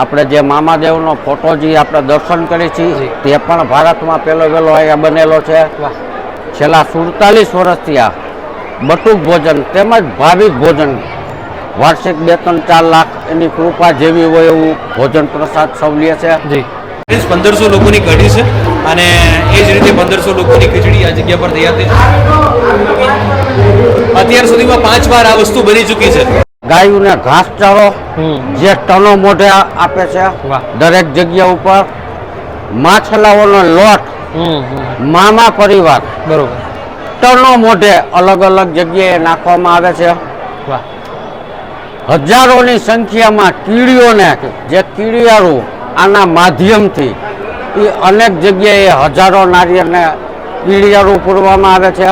આપણે જે મામાદેવનો ફોટો જે આપણે દર્શન કરીએ છીએ તે પણ ભારતમાં પહેલો વહેલો અહીંયા બનેલો છે. છેલ્લા સુડતાલીસ વર્ષથી આ બટુક ભોજન તેમજ ભાવિક ભોજન વાર્ષિક બે ત્રણ ચાર લાખ એની કૃપા જેવી હોય એવું ભોજન પ્રસાદ સૌ લે છે. જી. પંદરસો લોકોની કઢી છે અને એ જ રીતે પંદરસો લોકોની ખીચડી આ જગ્યા પર તૈયાર થઈ અત્યાર સુધીમાં પાંચ વાર આ વસ્તુ બની ચૂકી છે. ગાયોને ઘાસચારો જે ટનો મોઢે આપે છે દરેક જગ્યા ઉપર માછલાઓનો લોટ મામા પરિવાર બરોબર. ટનો મોઢે અલગ અલગ જગ્યાએ નાખવામાં આવે છે. હજારોની સંખ્યામાં કીડીઓને જે કીડિયારું આના માધ્યમથી એ અનેક જગ્યાએ હજારો નારિયેળને કીડિયારું પૂરવામાં આવે છે.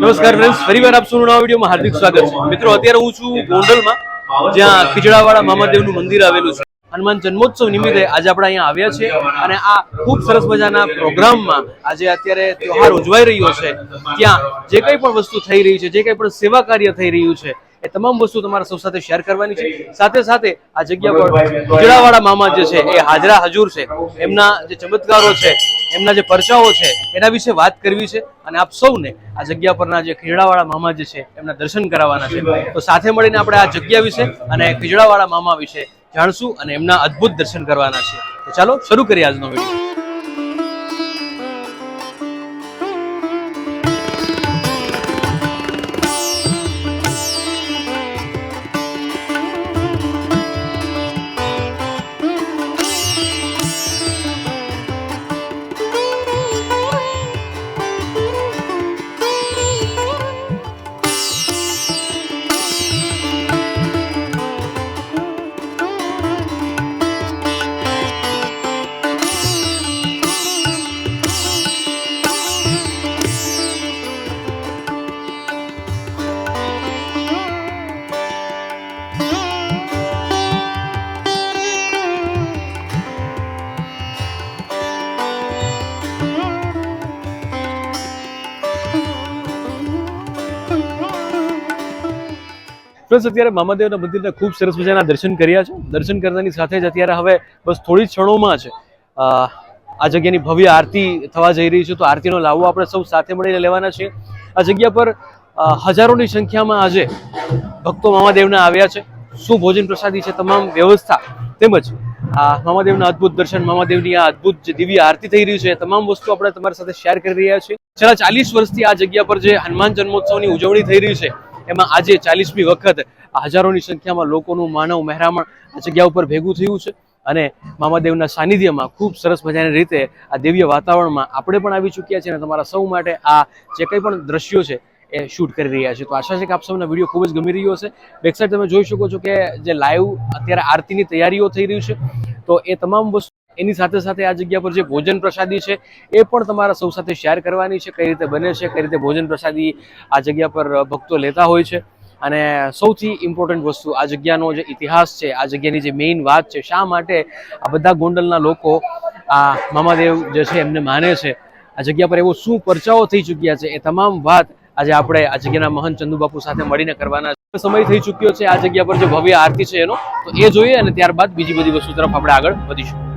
નમસ્કાર ફ્રેન્ડ્સ ફરીવાર આપ સૌનું નવા વિડીયોમાં હાર્દિક સ્વાગત છે. મિત્રો, અત્યારે હું છું ગોંડલમાં, જ્યાં ખીજડાવાળા મામાદેવનું મંદિર આવેલું છે. હનુમાન જન્મોત્સવ નિમિત્તે આજે આપણે અહીંયા આવ્યા છે અને આ ખૂબ સરસ મજાના પ્રોગ્રામમાં આજે અત્યારે તહેવાર ઉજવાઈ રહ્યો છે. ત્યાં જે કંઈ પણ વસ્તુ થઈ રહી છે, જે કંઈ પણ સેવા કાર્ય થઈ રહ્યું છે એ તમામ વસ્તુ તમારા સૌ સાથે શેર કરવાની છે. સાથે સાથે આ જગ્યા પર ખીજડાવાળા મામા જે છે એ હાજરા હજુર છે. એમના જે ચમત્કારો છે એમના જે પરચાઓ છે એના વિશે વાત કરવી છે અને આપ સૌને આ જગ્યા પરના જે ખીજડાવાળા મામા જે છે એમના દર્શન કરાવવાના છે. તો સાથે મળીને આપણે આ જગ્યા વિશે અને ખીજડાવાળા મામા વિશે જાણશું અને એમના અદ્ભુત દર્શન કરવાના છે. તો ચાલો શરૂ કરીએ આજનો વીડિયો. ફ્રેન્ડ્સ અત્યારે મામાદેવના મંદિરના ખૂબ સરસ મજાના દર્શન કર્યા છે. દર્શન કરતાની સાથે જ અત્યારે હવે બસ થોડી ક્ષણોમાં છે આ જગ્યાની ભવ્ય આરતી થવા જઈ રહી છે. તો આરતીનો લાવો આપણે સૌ સાથે મળીને લેવાના છીએ. આ જગ્યા પર હજારોની સંખ્યામાં આજે ભક્તો મામાદેવના આવ્યા છે. શું ભોજન પ્રસાદી છે તમામ વ્યવસ્થા તેમજ આ મામાદેવના અદ્ભુત દર્શન, મામાદેવની આ અદ્ભુત જે દિવ્ય આરતી થઈ રહી છે તમામ વસ્તુ આપણે તમારી સાથે શેર કરી રહ્યા છીએ. છેલ્લા ચાલીસ વર્ષથી આ જગ્યા પર જે હનુમાન જન્મોત્સવની ઉજવણી થઈ રહી છે એમાં આજે ચાલીસમી વખત હજારોની સંખ્યામાં લોકોનું માનવ મહેરામણ આ જગ્યા ઉપર ભેગું થયું છે. અને મામાદેવના સાનિધ્યમાં ખૂબ સરસ મજાની રીતે આ દિવ્ય વાતાવરણમાં આપણે પણ આવી ચૂક્યા છીએ અને તમારા સૌ માટે આ જે કંઈ પણ દ્રશ્યો છે એ શૂટ કરી રહ્યા છે. તો આશા છે કે આપ સૌને વીડિયો ખૂબ જ ગમી રહ્યો હશે. બેકસાઇડ તમે જોઈ શકો છો કે જે લાઈવ અત્યારે આરતીની તૈયારીઓ થઈ રહી છે. તો એ તમામ વસ્તુ એની સાથે સાથે આ જગ્યા પર જે ભોજન પ્રસાદી છે, એ પણ તમારા સૌ સાથે શેર કરવાની છે, કઈ રીતે બને છે, કઈ રીતે ભોજન પ્રસાદી આ જગ્યા પર ભક્તો લેતા હોય છે. અને સૌથી ઇમ્પોર્ટન્ટ વસ્તુ આ જગ્યાનો જે ઇતિહાસ છે, આ જગ્યાની જે મેઇન વાત છે, શા માટે આ બધા ગોંડલના લોકો આ મામાદેવ જે છે, એમને માને છે? આ જગ્યા પર એવો શું પરચાઓ થઈ ચૂક્યા છે? એ તમામ વાત આજે આપણે આ જગ્યાના મહંત ચંદુબાપુ સાથે મળીને કરવાના છે. સમય થઈ ચૂક્યો છે આ જગ્યા પર જે ભવ્ય આરતી છે એનો, તો એ જોઈએ અને ત્યારબાદ બીજી બધી વસ્તુ તરફ આપણે આગળ વધીશું.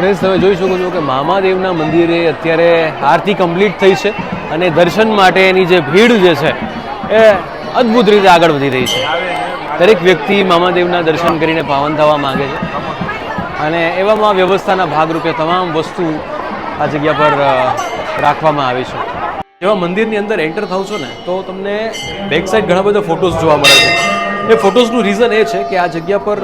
ફ્રેન્ડ્સ તમે જોઈ શકો છો કે મામાદેવના મંદિરે અત્યારે આરતી કમ્પ્લીટ થઈ છે અને દર્શન માટે એની જે ભીડ જે છે એ અદ્ભુત રીતે આગળ વધી રહી છે. દરેક વ્યક્તિ મામાદેવના દર્શન કરીને પાવન થવા માંગે છે. અને એવામાં વ્યવસ્થાના ભાગરૂપે તમામ વસ્તુ આ જગ્યા પર રાખવામાં આવી છે. જેવા મંદિરની અંદર એન્ટર થાવ છો ને, તો તમને બેક સાઈડ ઘણા બધા ફોટોઝ જોવા મળે છે. એ ફોટોઝનું રીઝન એ છે કે આ જગ્યા પર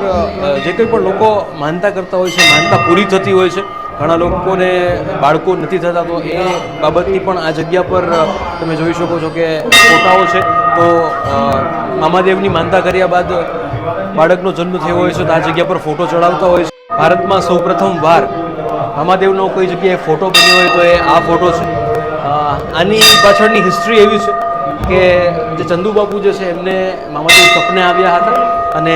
જે કંઈ પણ લોકો માનતા કરતા હોય છે, માનતા પૂરી થતી હોય છે, ઘણા લોકોને બાળકો નથી થતા, તો એ બાબતની પણ આ જગ્યા પર તમે જોઈ શકો છો કે ફોટાઓ છે. તો મામાદેવની માનતા કર્યા બાદ બાળકનો જન્મ થયો હોય છે, તો આ જગ્યા પર ફોટો ચડાવતા હોય છે. ભારતમાં સૌ પ્રથમ વાર મામાદેવનો કોઈ જગ્યાએ ફોટો બન્યો હોય તો એ આ ફોટો છે. આની પાછળની હિસ્ટ્રી એવી છે કે જે ચંદુબાપુ જે છે, એમને મામાજી સપને આવ્યા હતા અને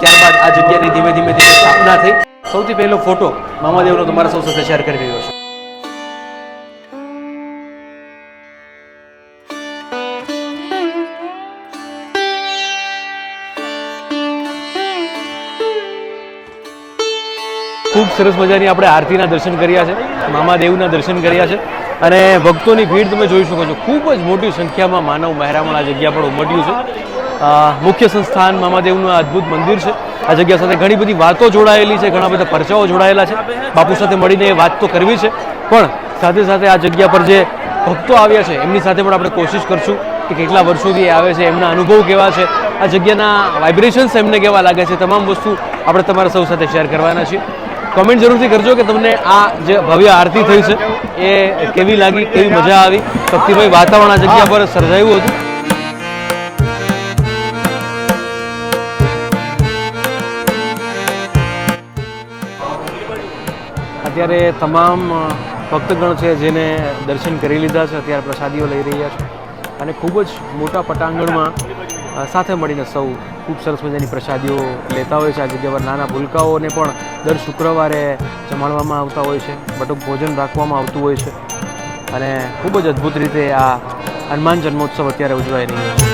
ત્યારબાદ આ જગ્યાની ધીમે ધીમે ધીમે સ્થાપના થઈ. સૌથી પહેલો ફોટો મામાદેવનો તમારા સૌ સાથે શેર કરી રહ્યો છું. ખૂબ સરસ મજાની આપણે આરતીના દર્શન કર્યા છે, મામાદેવના દર્શન કર્યા છે. અને ભક્તોની ભીડ તમે જોઈ શકો છો. ખૂબ જ મોટી સંખ્યામાં માનવ મહેરામણ આ જગ્યા પર ઉમટ્યું છે. મુખ્ય સંસ્થાન મામાદેવનું આ અદ્ભુત મંદિર છે. આ જગ્યા સાથે ઘણી બધી વાતો જોડાયેલી છે, ઘણા બધા પરચાઓ જોડાયેલા છે. બાપુ સાથે મળીને એ વાત તો કરવી છે. પણ સાથે સાથે આ જગ્યા પર જે ભક્તો આવ્યા છે, એમની સાથે પણ આપણે કોશિશ કરશું કે કેટલા વર્ષોથી એ આવે છે, એમના અનુભવ કેવા છે. આ જગ્યાના વાઇબ્રેશન્સ એમને કેવા લાગે છે, તમામ વસ્તુ આપણે તમારા સૌ સાથે શેર કરવાના છીએ. કમેન્ટ જરૂરથી કરજો કે તમને આ જે ભવ્ય આરતી થઈ છે, એ કેવી લાગી, કેવી મજા આવી? શક્તિભાઈ વાતાવરણ આ જગ્યા પર સર્જાયું હતું. અત્યારે તમામ ભક્તગણ છે જેને દર્શન કરી લીધા છે, અત્યારે પ્રસાદીઓ લઈ રહ્યા છે. અને ખૂબ જ મોટા પટાંગણમાં સાથે મળીને સૌ ખૂબ સરસ મજાની પ્રસાદીઓ લેતા હોય છે. આ જગ્યા પર નાના ભૂલકાઓને પણ દર શુક્રવારે જમાડવામાં આવતા હોય છે. બટુક ભોજન રાખવામાં આવતું હોય છે. અને ખૂબ જ અદ્ભુત રીતે આ હનુમાન જન્મોત્સવ અત્યારે ઉજવાઈ રહ્યો છે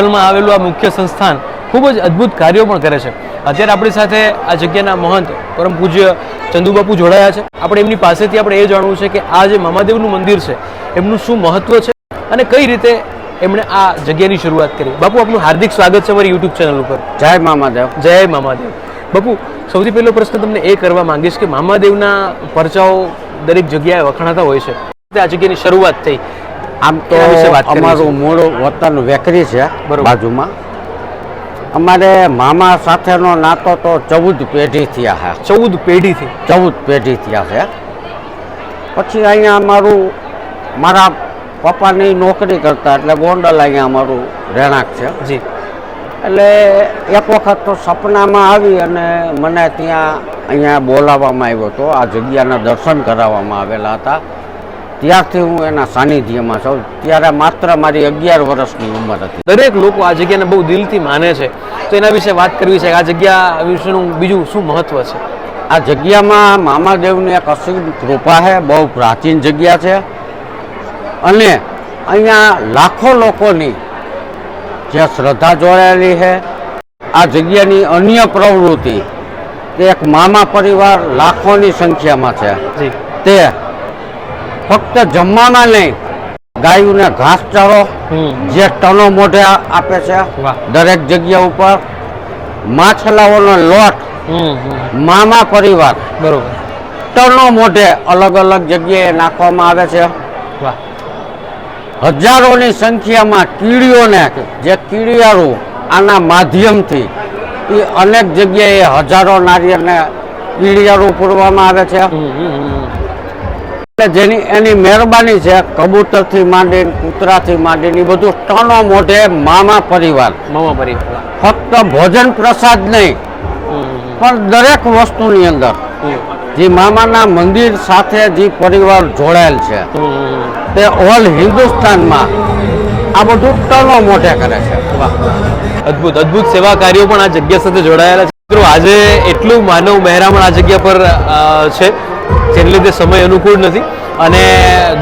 ગોંડલમાં આવેલું આ મુખ્ય સંસ્થાન ખૂબ જ અદ્ભુત કાર્યો પણ કરે છે. અત્યારે આપણી સાથે આ જગ્યાના મહંત પરમ પૂજ્ય ચંદુબાપુ જોડાયા છે. આપણે એમની પાસેથી આપણે એ જાણવું છે કે આ જે મામાદેવનું મંદિર છે એમનું શું મહત્વ છે અને કઈ રીતે એમણે આ જગ્યાની શરૂઆત કરી. બાપુ આપનું હાર્દિક સ્વાગત છે મારી યુટ્યુબ ચેનલ ઉપર. જય મામાદેવ. જય મામાદેવ. બાપુ સૌથી પહેલો પ્રશ્ન તમને એ કરવા માંગીશ કે મામાદેવના પરચાઓ દરેક જગ્યાએ વખણાતા હોય છે. આ જગ્યાની શરૂઆત થઈ. આમ તો. અમારું મૂળ વતન વેકરી છે. બાજુમાં. અમારે મામા સાથેનો નાતો તો ચૌદ પેઢી થયા છે. ચૌદ પેઢીથી? ચૌદ પેઢી થયા છે. પછી અહીંયા અમારું મારા પપ્પાની નોકરી કરતા એટલે ગોંડલ અહીંયા અમારું રહેણાંક છે. જી. એટલે એક વખત તો સપનામાં આવી અને મને ત્યાં અહીંયા બોલાવવામાં આવ્યો હતો. આ જગ્યાના દર્શન કરાવવામાં આવેલા હતા. ત્યારથી હું એના સાનિધ્યમાં છું. ત્યારે માત્ર મારી અગિયાર વર્ષની ઉંમર હતી. દરેક લોકો આ જગ્યાને બહુ દિલથી માને છે. તો એના વિશે વાત કરવી છે આ જગ્યા વિશેનું બીજું શું મહત્વ છે? આ જગ્યામાં મામાદેવની એક અસીમ કૃપા છે. બહુ પ્રાચીન જગ્યા છે. અને અહીંયા લાખો લોકોની જે શ્રદ્ધા જોડાયેલી છે. આ જગ્યાની અન્ય પ્રવૃત્તિ એક મામા પરિવાર લાખોની સંખ્યામાં છે. તે ફક્ત જમવામાં નહીં ગાયોને ઘાસચારો જે ટનો મોઢે આપે છે દરેક જગ્યા ઉપર માછલાઓનો લોટ મામા પરિવાર. બરોબર. ટનો મોઢે અલગ અલગ જગ્યાએ નાખવામાં આવે છે. હજારોની સંખ્યામાં કીડીઓને જે કીડિયારું આના માધ્યમથી એ અનેક જગ્યાએ હજારો નારિયેળને કીડિયારું પૂરવામાં આવે છે. જેની એની મહેરબાની છે કબૂતરથી માંડીને કૂતરાથી માંડીને બધું ટનો મોઢે મામા પરિવાર. મામા પરિવાર. ફક્ત ભોજન પ્રસાદ નહીં પણ દરેક વસ્તુની અંદર. જે મામાના મંદિર સાથે જે પરિવાર જોડાયેલ છે તે ઓલ હિન્દુસ્તાનમાં આ બધું ટનો મોઢે કરે છે. અદ્ભુત અદ્ભુત સેવા કાર્યો પણ આ જગ્યા સાથે જોડાયેલા છે. મિત્રો આજે એટલું માનવ મહેરામણ આ જગ્યા પર છે. જેને લીધે સમય અનુકૂળ નથી. અને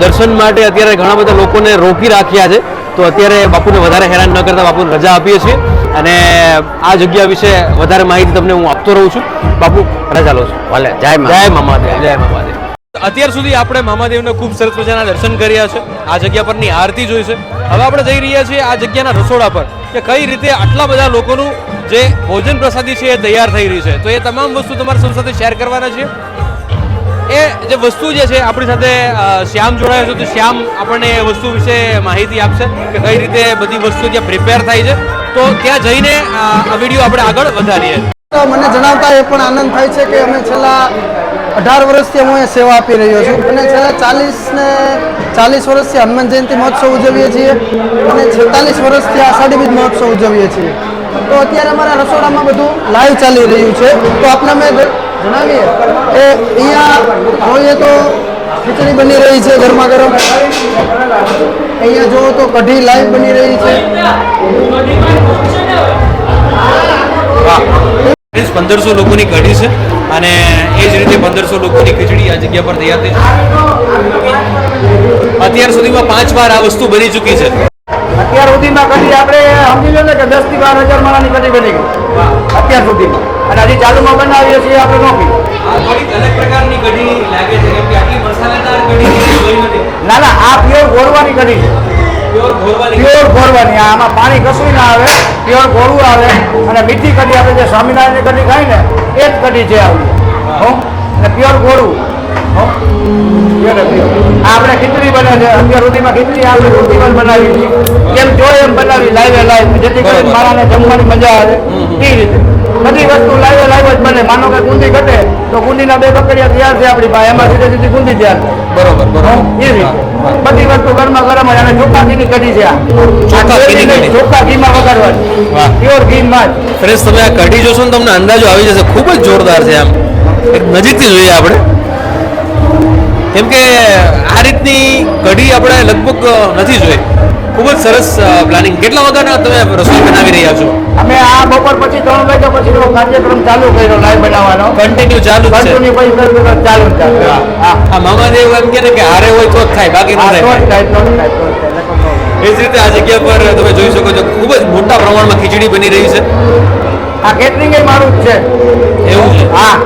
દર્શન માટે અત્યારે ઘણા બધા લોકોને રોકી રાખ્યા છે. તો અત્યારે બાપુને વધારે હેરાન ન કરતા બાપુને રજા આપીએ છીએ. અને આ જગ્યા વિશે વધારે માહિતી તમને હું આપતો રહું છું. બાપુ રજા લો છું. ભલે જય જય મામાદેવ જય મામાદેવ અત્યાર સુધી આપણે મામાદેવને ખૂબ સરસ મજાના દર્શન કર્યા છે. આ જગ્યા પરની આરતી જોઈ છે. હવે આપણે જઈ રહ્યા છીએ આ જગ્યાના રસોડા પર કે કઈ રીતે આટલા બધા લોકોનું જે ભોજન પ્રસાદી છે એ તૈયાર થઈ રહી છે. તો એ તમામ વસ્તુ તમારી સંસ્થાથી સાથે શેર કરવાના છે એ જે વસ્તુ જે છે, આપણી સાથે શ્યામ જોડાયો છે. તો શ્યામ આપણને એ વસ્તુ વિશે માહિતી આપશે કે કઈ રીતે બધી વસ્તુ ત્યાં પ્રિપેર થાય છે. તો ત્યાં જઈને આ વીડિયો આપણે આગળ વધારીએ. મને જણાવતા એ પણ આનંદ થાય છે કે અમે છેલ્લા અઢાર વર્ષથી હું અહીંયા સેવા આપી રહ્યો છું. અને છેલ્લા ચાલીસ ને ચાલીસ વર્ષથી હનુમાન જયંતિ મહોત્સવ ઉજવીએ છીએ અને છેતાલીસ વર્ષથી આષાઢી બીજ મહોત્સવ ઉજવીએ છીએ. તો અત્યારે અમારા રસોડામાં બધું લાઈવ ચાલી રહ્યું છે. તો આપણે અમે જણાવીએ? કે અહીંયા જોઈએ તો ખીચડી બની રહી છે ગરમા ગરમ. અહીંયા જોવો તો કઢી લાઈવ બની રહી છે. પંદરસો લોકોની કઢી છે અને એ જ રીતે પંદરસો લોકોની ખીચડી આ જગ્યા પર તૈયાર થઈ અત્યાર સુધીમાં પાંચ વાર આ વસ્તુ બની ચૂકી છે. અત્યાર સુધીમાં કઢી આપણે સમજી લો ને કે દસથી બાર હજાર માળાની કઢી બની ગઈ. અત્યાર સુધીમાં. અને હજી ચાલુમાં બનાવીએ છીએ આપણે નથી. ના ના આ પ્યોર ગોળવાની કઢી છે. પ્યોર આ આમાં પાણી કશું ના આવે પ્યોર ગોળું આવે અને મીઠી કઢી આપણે જે સ્વામિનારાયણની કઢી ખાઈ ને એ જ કઢી છે આવી. હો અને પ્યોર ગોળું. હો Pure ને pure. આ આપણે ખીચડી બને છે અત્યાર સુધીમાં ખીચડી આપણે રોટી પણ બનાવી હતી જેમ જોઈએ એમ બનાવી લાઈવે લાઈવ જેથી કરીને. મારાને જમવાની મજા આવે. એ રીતે. બધી વસ્તુ લાઈવ લાઈવ જ બને માનો કે ગુંદી ઘટે તો ગુંદીના બે બકડિયા તૈયાર છે આપણી પાસે. એમાં સીધે સીધી ગુંદી તૈયાર છે બરોબર બરોબર. એ રીતે. બધી વસ્તુ ઘરમાં ગરમ જ અને ચોખ્ખા ઘીની કઢી છે આ. ચોખ્ખા. ઘીમાં વગાડવાની પ્યોર ઘીમાં ફ્રેશ તમે આ કઢી જોશો ને તમને અંદાજો આવી જશે. ખૂબ જ જોરદાર છે આમ. એક નજીકથી જોઈએ આપણે. કેમ કે આ રીતની કઢી આપણે લગભગ નથી જોઈ. ખૂબ જ સરસ પ્લાનિંગ કેટલા વાગ્યાના તમે રસોઈ બનાવી રહ્યા છો? અમે આ બપોર પછી ત્રણ વાગ્યા પછી નો કાર્યક્રમ ચાલુ કર્યો લાઈવ બનાવવાનો. કન્ટિન્યુ ચાલુ છે. કન્ટિન્યુ ચાલુ ચાલુ. હા મામા મામાદેવ એમ કે ને કે હારે હોય તો જ થાય બાકી થાય. ન થાય. એ જ રીતે આ જગ્યા પર તમે જોઈ શકો છો ખૂબ જ મોટા પ્રમાણમાં ખીચડી બની રહી છે. આ કેટરિંગ એ મારું જ છે. એવું છે? હા.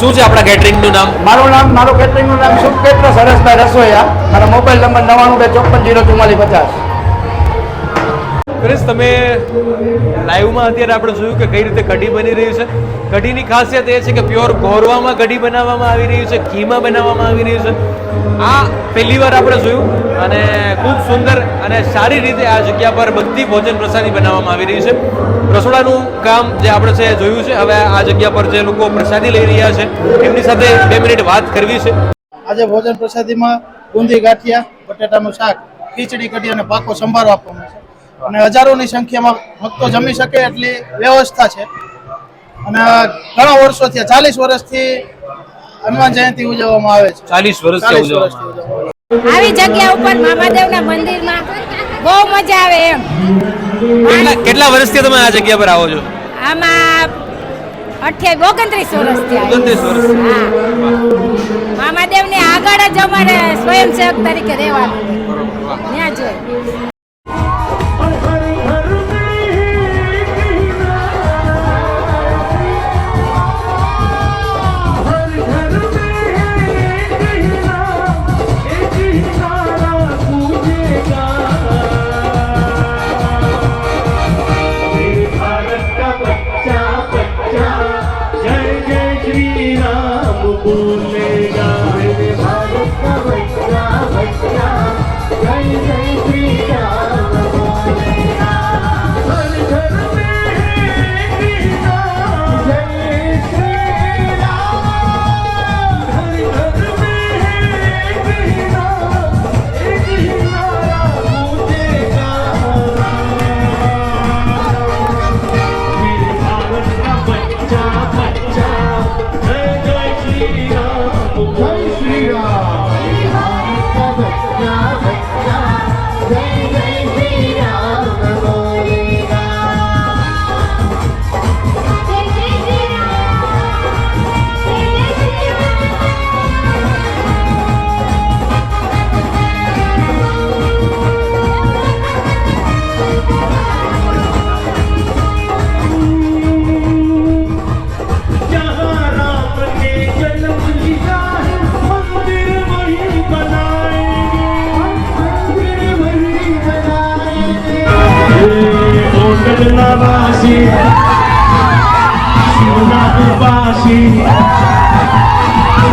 શું છે આપણા કેટરિંગનું નામ? મારું નામ મારું કેટરિંગનું નામ શુભ કેટર સરસભાઈ રસોઈયા મારો મોબાઈલ નંબર નવાણું બે ચોપન જીરો ચુમ્માલીસ પચાસ. ક્રિસ તમે લાઈવમાં અત્યારે આપણે જોયું કે કઈ રીતે કઢી બની રહી છે? કઢીની ખાસિયત એ છે કે પ્યોર ગોરવામાં કઢી બનાવવામાં આવી રહ્યું છે, ઘીમાં બનાવવામાં આવી રહ્યું છે. આ પહેલી વાર આપણે જોયું અને ખૂબ સુંદર અને સારી રીતે આ જગ્યા પર બધી ભોજન પ્રસાદી બનાવવામાં આવી રહી છે. રસોડાનું કામ જે આપણે છે જોયું છે, હવે આ જગ્યા પર જે લોકો પ્રસાદી લઈ રહ્યા છે, એમની સાથે બે મિનિટ વાત કરવી છે. આજે ભોજન પ્રસાદીમાં બુંદી, ગાંઠિયા, બટેટાનું શાક, ખીચડી, કઢી અને પાકો સંભારો આપવામાં છે. અને હજારોની સંખ્યામાં ભક્તો જમી શકે એટલી વ્યવસ્થા છે. અને ઘણા વર્ષોથી ચાલીસ વર્ષથી હનુમાન જયંતિ ઉજવવામાં આવે છે. ચાલીસ વર્ષથી ઉજવવામાં આવે જગ્યા ઉપર મહાદેવના મંદિરમાં બહુ મજા આવે એમ. કેટલા વર્ષથી તમે આ જગ્યા પર આવો છો? આમાં અઠ્યાવીસ ઓગણત્રીસ વર્ષથી. ઓગણત્રીસ વર્ષથી હા. મામાદેવની આગળ જ અમારે સ્વયંસેવક તરીકે રહેવાનું ત્યાં જ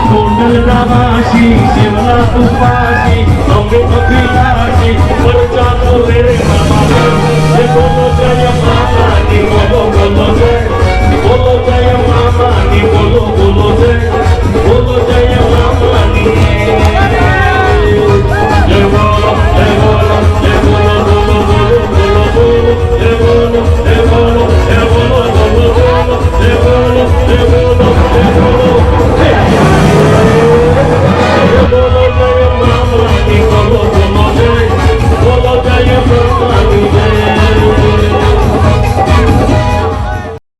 কুণ্ডল রামাসি শিমলা তুপাসি সঙ্গে কপিলাসি পরচা তোলের মামা যে কোনো জয় মাতা দিব